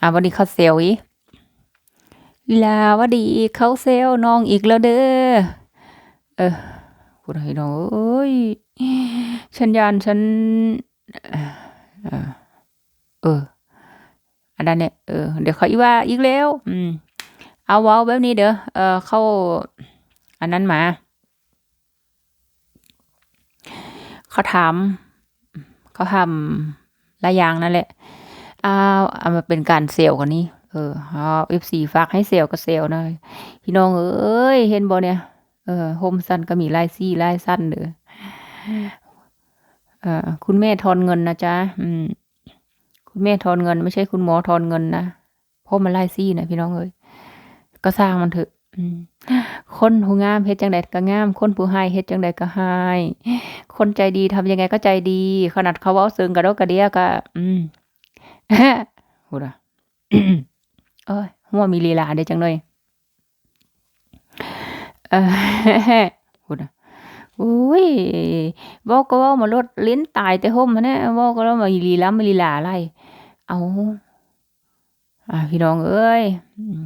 อ่าวันนี้เขาเซลอีลาวันดีเขาเซลน้องอีกแล้วเด้อเออพูดให้น้องเอ้ยฉันยานฉันเออเอออันนั้นเนี่ยเออเดี๋ยวเขาอีว่าอีกแล้ว อืมเอาว้าแบบนี้เด้อเออเข้า อันนั้นมาเขาถามเขาทำหลายอย่างนั่นแหละ อาเอามาเป็นการเซลล์กันนี้เออเอาเอฟซีฝากให้เซลล์ก็เซลล์หน่อยพี่น้องเอ้ยเห็นบ่เนี่ยเออโฮมซันก็มีไลายซี่ไลายสั้นเด้อเออคุณแม่ทอนเงินนะจ๊ะอืมคุณแม่ทอนเงิน ไม่ใช่คุณหมอทอนเงินนะเพราะมันลายซี่นะพี่น้องเอ้ยก็สร้างมันเถอะคนผู้งามเฮ็ดจังใดก็งาม คนผู้ให้เฮ็ดจังใดก็ให้คนใจดีทำยังไงก็ใจดี ขนาดเขาเว้าซึ้งกระดกกระเดียก็อืม พูดอะเอ้ยหัวมีลีลาเด้จังเลยเออพูดอะอุ้ยเว้าก็ว้ามาลดลิ้นตายแต่ห่มหั้นแหละเว้าก็ว้ามาลีลามาลีลาอะไร เอาอ่าพี่น้องเอ้ยอืม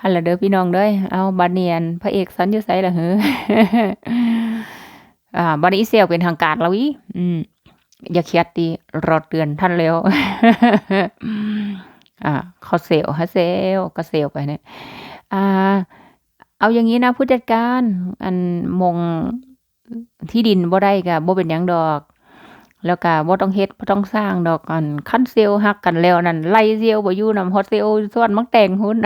หั่นล่ะเด้อพี่น้องเด้ยเอาบัดเนียนพระเอกสันอยู่ไสล่ะหืออ่าบัดนี้อีเซลเป็นทางการแล้วอีอืม อย่าเครียดติรอเตือนท่านแล้วอ่าเขาเซลล์ฮะเซลล์ก็เซลล์ไปเนี่ยอ่า เอาอย่างงี้นะผู้จัดการ อันมงที่ดินบ่ได้ก็บ่เป็นยังดอก แล้วก็บ่ต้องเฮ็ดบ่ต้องสร้างดอกอันคันเซลล์ฮักกันแล้วนั่นไล่เซลล์บ่อยู่นำฮอดเซลล์ส่วนมักแต่งหุ้น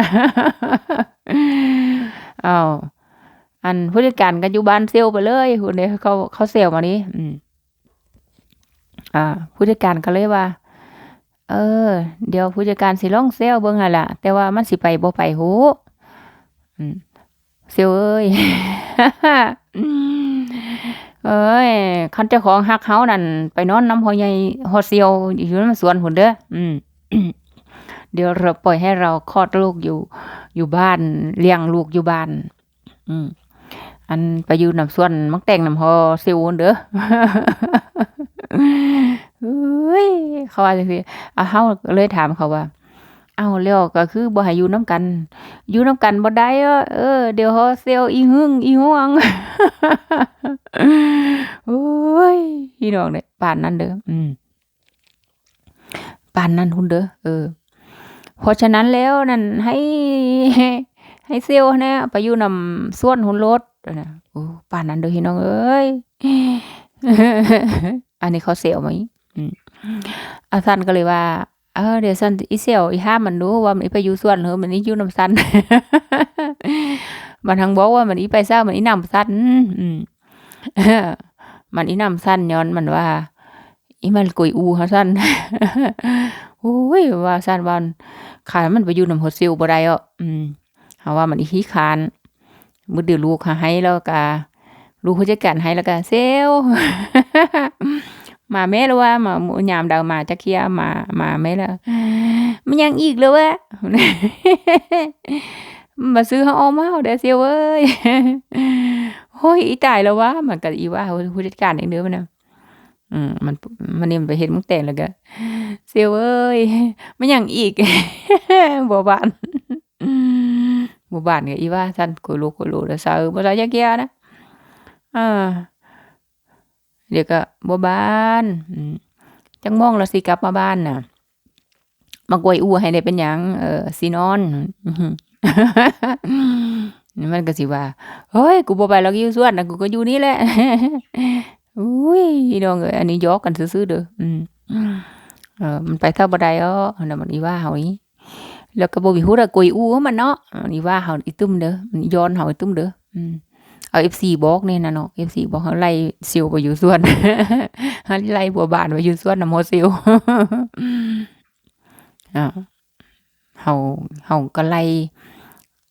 อ้าวอันผู้จัดการก็อยู่บ้านเซลล์ไปเลยหุ้นเด้เขาเขาเซลล์มานี่อืม อ่าผู้จัดการก็เลยว่า เออ เดี๋ยวผู้จัดการสิลองเซลเบิ่งหั่นล่ะ แต่ว่ามันสิไปบ่ไปหูอืมเซลเอ้ยเอ้ยคันเจ้าของฮักเฮานั่นไปนอนน้ำพ่อใหญ่ฮอเซียวอยู่นำสวนพุ่นเด้ออืมเดี๋ยวเราปล่อยให้เราคลอดลูกอยู่ อยู่บ้านเลี้ยงลูกอยู่บ้าน อืมอันไปอยู่น้ำสวนมักแต่งน้ำฮอเซียวเด้อ เฮ้ยเขาว่าจังซี่อะเฮาเลยถามเขาว่า เอาวแล้วก็คือบ่ให้อยู่นำกัน อยู่นำกันบ่ได้เด้อเออเดี๋ยวเขาเซลอีหึงอีหวงโอ้ยพี่น้องเด้อปานนั้นเด้ออืมปานนั้นพุ่นเด้อเออเพราะฉะนั้นแล้วนั่นให้ให้เซลนะไปอยู่นำส่วนหุ่นรถนะโอ้ปานนั้นเด้อพี่น้องเอ้ยอันนี้เขาเซลไหม อาซันก็เลยว่าเออเดี๋ยวซันอีเซลอีห้ามันรู้ว่ามันอีไปอยู่ส่วนเหรอมันอีอยู่นำซันมันทั้งบอกว่ามันอีไปเศร้ามันอีนำซันมันอีนำซันย้อนมันว่า อีมันกุยอูเขาซันโอ้ยว่าซันวันขายมันไปอยู่นำโฮเซลบ่ได้อะอืมเฮาว่ามันอีขี้คานมือเดียวลูกหาให้แล้วก็ลูกผู้จัดการให้แล้วก็เซล มาแม่แล้วว่ามาหมูยามดาวมาจักเที่ยมามาแม่แล้วมันยังอีกเลยวะมาซื้อเฮาเอามาเด้อเซียวเอ้ยโอ้ยอีตายแล้ววะมันก็อีว่าผู้จัดการเองเด้อมันนะอืมมันมันนี่มันไปเฮ็ดมึงแต่งแล้วก็เซียวเอ้ยมันยังอีกบ่บานบ่บานก็อีว่าซั่นกูรู้กูรู้แล้วซะเออบ่ซะจักเที่ยนะอ่า เดี๋ยวก็บ่บานจักโมงแล้วสิกลับมาบ้านน่ะมากวยอูให้ได้เป็นหยังเออสินอนมันก็สิว่าเฮ้ยกูบ่ไปหรอกอยู่สวนนะกูก็อยู่นี่แหละอุ้ยพี่น้องเอ้ยอันนี้ยอกกันซื่อๆเด้ออืมเออมันไปเท่าบ่ได้อ้อนนั้นมันอีว่าเฮาอีแล้วก็บ่มีฮู้ว่ากุยอูของมันเนาะมันอีว่าเฮาอีตุ้มเด้อมันย้อนเฮาอีตุ้มเด้ออืม เอา FC บอกนี่นะเนาะ FC บอกเฮาไล่ซิวไปอยู่สวนเฮาไล่บัวบานไปอยู่สวนนำโฮซิวอ้าเฮาเฮาก็ไล่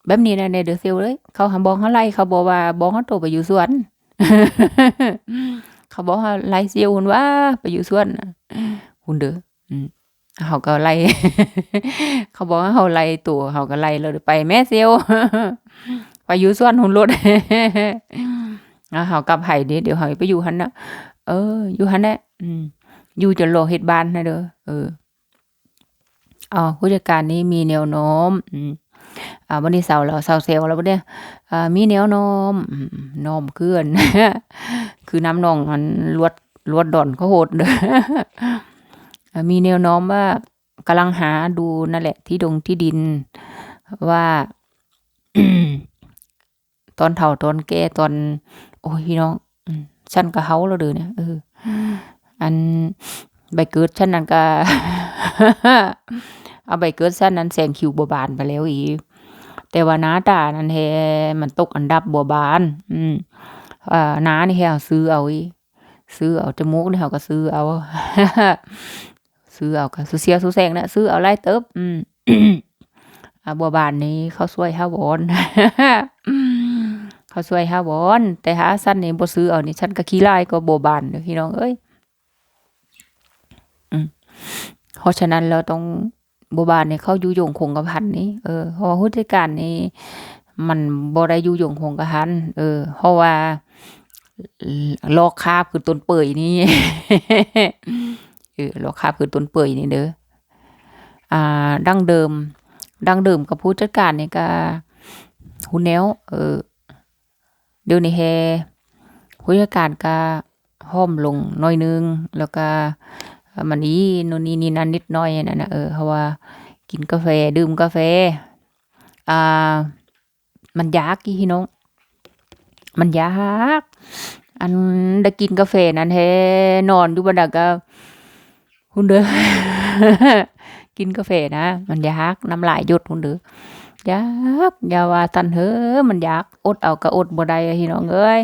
แบบนี้นะในเด้อซิวเอ้ยเขาหาบอกเฮาไล่เขาบอกว่าบอกเฮาโตไปอยู่สวนเขาบอกว่าไล่ซิวหุ่นว่าไปอยู่สวนน่ะหุ่นเด้ออืมเฮาก็ไล่เขาบอกว่าเฮาไล่ตัวเฮาก็ไล่แล้วไปแม่ซิว ไปอยู่สวนหุ่นรถอ่าเฮากลับให้เด้เดี๋ยวเฮาไปอยู่หั่นน่ะเออ อยู่หั่นแหละอืมอยู่จนรอเฮ็ดบ้านนะเด้อเอออ้าวผู้จัดการนี่มีแนวโน้มอืมอ่าวันนี้เสาร์แล้วเสาร์เซลล์แล้วบัดเนี้ยอ่ามีแนวโน้มอืมโน้มคืออันคือน้ำนองมันลวดลวดดอนเขาโหดเด้ออ่ามีแนวโน้มว่ากำลังหาดูนั่นแหละ ที่ดงที่ดินว่า ตอนเฒ่าตอนแก่ตอน โอ้ยพี่น้องอืมฉันก็เฮาแล้วเด้อเนี่ยเอออันใบเกิดฉันนั่นก็เอาใบเกิดฉันนั้นแซงคิวบัวบานไปแล้วอีกแต่ว่าน้าตานั้นแฮมันตกอันดับบัวบาน อืมอ่าน้านี่แฮเอาซื้อเอาอีซื้อเอาจมูกนี่เขาก็ซื้อเอาซื้อเอาก็ซื้อเสียซื้อแซงนะซื้อเอาหลายเติบอืมอ่าบัวบานนี้เขาช่วยเฮาบ่อน เขาช่วยเฮาบอน แต่หาฉันนี่บ่ซื้อเอานี่ฉันก็ขี้ร้ายกว่าบัวบานเด้อพี่น้องเอ้ยอืมเพราะฉะนั้นเราต้องบัวบานเนี่ยเขาอยู่ยงคงกระพันนี่เออเพราะว่าผู้จัดการนี่มันบ่ได้อยู่ยงคงกระพันเออ เพราะว่าลอกคาบคือต้นเปื่อยนี่เออลอกคาบคือต้นเปื่อยนี่เด้ออ่า ดั้งเดิม ดั้งเดิมกับผู้จัดการนี่ก็หูแนวเออ เดี๋ยวนี้แฮผู้จัดการก็ห้อมลงน่อยนึง แล้วก็มันอีนู่นนี่นี่นั่นนิดน่อยนั่นนะเออเพราะว่ากินกาแฟดื่มกาแฟ อ่า มันยากอีพี่น้อง มันยากอันได้กินกาแฟนั้นแท้นอนอยู่บันไดก็หุ่นเด้อกินกาแฟนะ มันยากน้ำลายหยดหุ่นเด้อ อยากอย่าว่าตันเฮ้อมันอยากอดเอาก็อดบ่ได้พี่น้องเอ้ย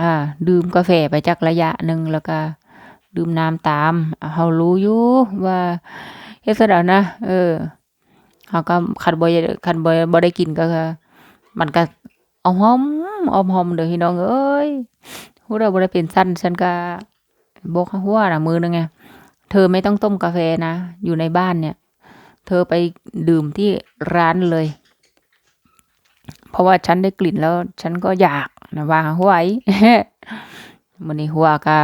อ่า ดื่มกาแฟไปจักระยะหนึ่งแล้วก็ ดื่มน้ำตามเฮารู้อยู่ว่าเฮ็ดซะแล้วนะเออเฮาก็คันบ่คันบ่บ่ได้กินก็มันก็ออมหอมอมหอมเด้อพี่น้องเอ้ยฮู้แล้วบ่ได้เป็นซั่นฉันก็บอกหัวน่ะมือนึงไงเธอไม่ต้องต้มกาแฟนะ อยู่ในบ้านเนี่ย เธอไปดื่มที่ร้านเลย เพราะว่าฉันได้กลิ่นแล้ว ฉันก็อยากนะว่าหวยมื้อนี้หัวก็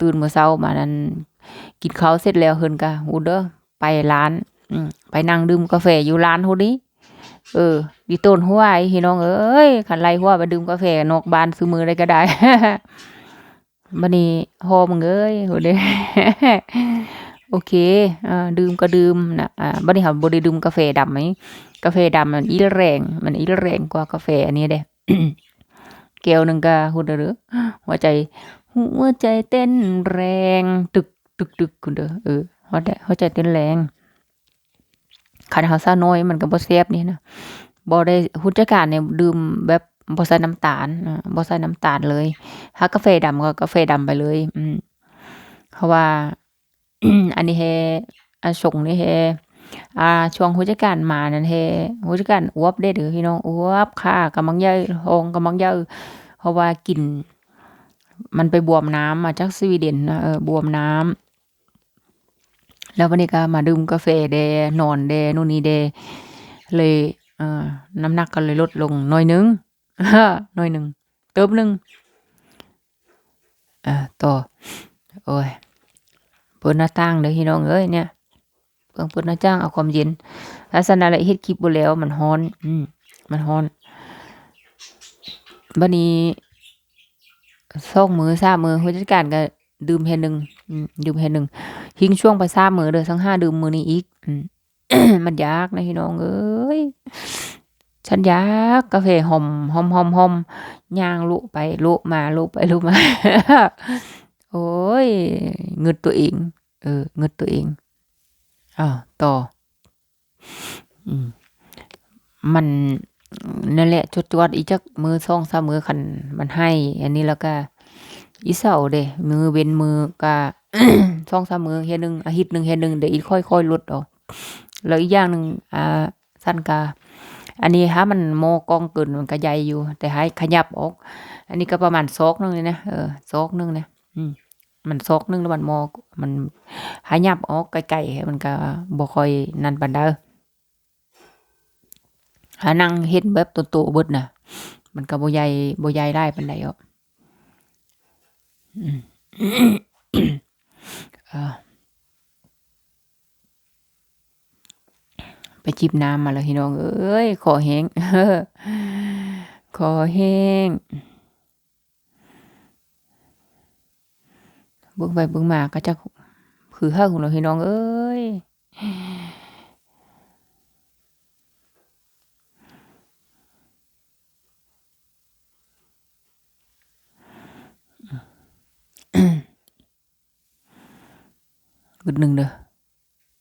ตื่นเมื้อเช้ามานั้น กินข้าวเสร็จแล้วเฮินก็ฮู้เด้อไปร้านไปนั่งดื่มกาแฟอยู่ร้านฮู้นี้ เออดิต้นหัวไอ้พี่น้องเอ้ยคันไลหัวไปดื่มกาแฟนอกบ้านซื้อมือได้ก็ได้บัดนี้ฮอมึงเอ้ยฮู้เด้ โอเคอ่าดื่มก็ดื่มนะอ่าบัดนี้เฮาบ่ได้ดื่มกาแฟดำไหมกาแฟดำมันอีแรง มันอีแรงกว่ากาแฟอันนี้เด้แก้วหนึ่งก็ฮู้เด้อหัวใจ หัวใจเต้นแรง ตึกตึกตึกคุณเด้อเออหัวใจหัวใจเต้นแรงคันเฮาซาน้อยมันก็บ่แซ่บนี่นะบ่ได้ผู้จัดการเนี่ยดื่มแบบบ่ใส่น้ำตาลอ่าบ่ใส่น้ำตาลเลยถ้ากาแฟดำก็กาแฟดำไปเลย อืมเพราะว่า อันนี้แฮอ่งนี่แฮอ่าช่วงผู้จัดการมานั่นแฮผู้จัดการอวบเด้อเด้อพี่น้องอวบค่ะกำลังใหญ่ท้องกำลังใหญ่เพราะว่ากิน มันไปบวมน้ำมาจากสวีเดนนะเออบวมน้ำแล้ววันนี้ก็มาดื่มกาแฟเดนอนเดนู่นนี่เดเลยเอ่อน้ำหนักก็เลยลดลงหน่อยนึงหน่อยหนึ่งเติบหนึ่งอ่าต่อโอ้ย เปิดหน้าต่างเด้อพี่น้องเอ้ยเนี่ยเพิ่งเปิดหน้าต่างเอาความเย็นลักษณะละเฮ็ดคลิปบ่แล้วมันร้อน อืมมันร้อนบัดนี้สองมือสามมือผู้จัดการก็ดื่มแค่หนึ่งอืมดื่มแค่หนึ่งทิ้งช่วงไปสามมือเด้อทั้งห้าดื่มมือนี้อีกอืมมันยากนะพี่น้องเอ้ยฉันยากกาแฟหอมหอมหอมหอมย่างลุไปลุมาลุไปลุมา โอ้ย เงึดตัวเอง เออเงึดตัวเองอ้าวต่อ อืมมันนั่นแหละจวดๆอีจักมือสองสามือคันมันให้ อันนี้แล้วก็อีเสาร์เดมือเว้นมือก็สองสามือเฮนึงอาทิตย์หนึ่งเฮนึงเดี๋ยวอีกค่อยๆลดออกแล้วอีกอย่างหนึ่งอ่าสั้นกาอันนี้ถ้ามันโมกองเกินมันก็ใหญ่อยู่ แต่ให้ขยับออก อันนี้ก็ประมาณศอกนึงเลยนะเออศอกนึงนะอืม มันศอกหนึงแล้วมันโมมันขยับออกไกลๆมันก็บ่ค่อยนั่นปานใดหานั่งเฮ็ดแบบโตๆเบิดน่ะ มันก็บ่ใหญ่บ่ใหญ่ได้ปานใดอกอืมเออไปจิบน้ำมาแล้วพี่น้อง เอ้ยคอแห้งคอแห้ง เบิ่งไปเบิ่งมาก็จะคือห้าของเราพี่น้องเอ้ยกึดหนึ่งเด้อ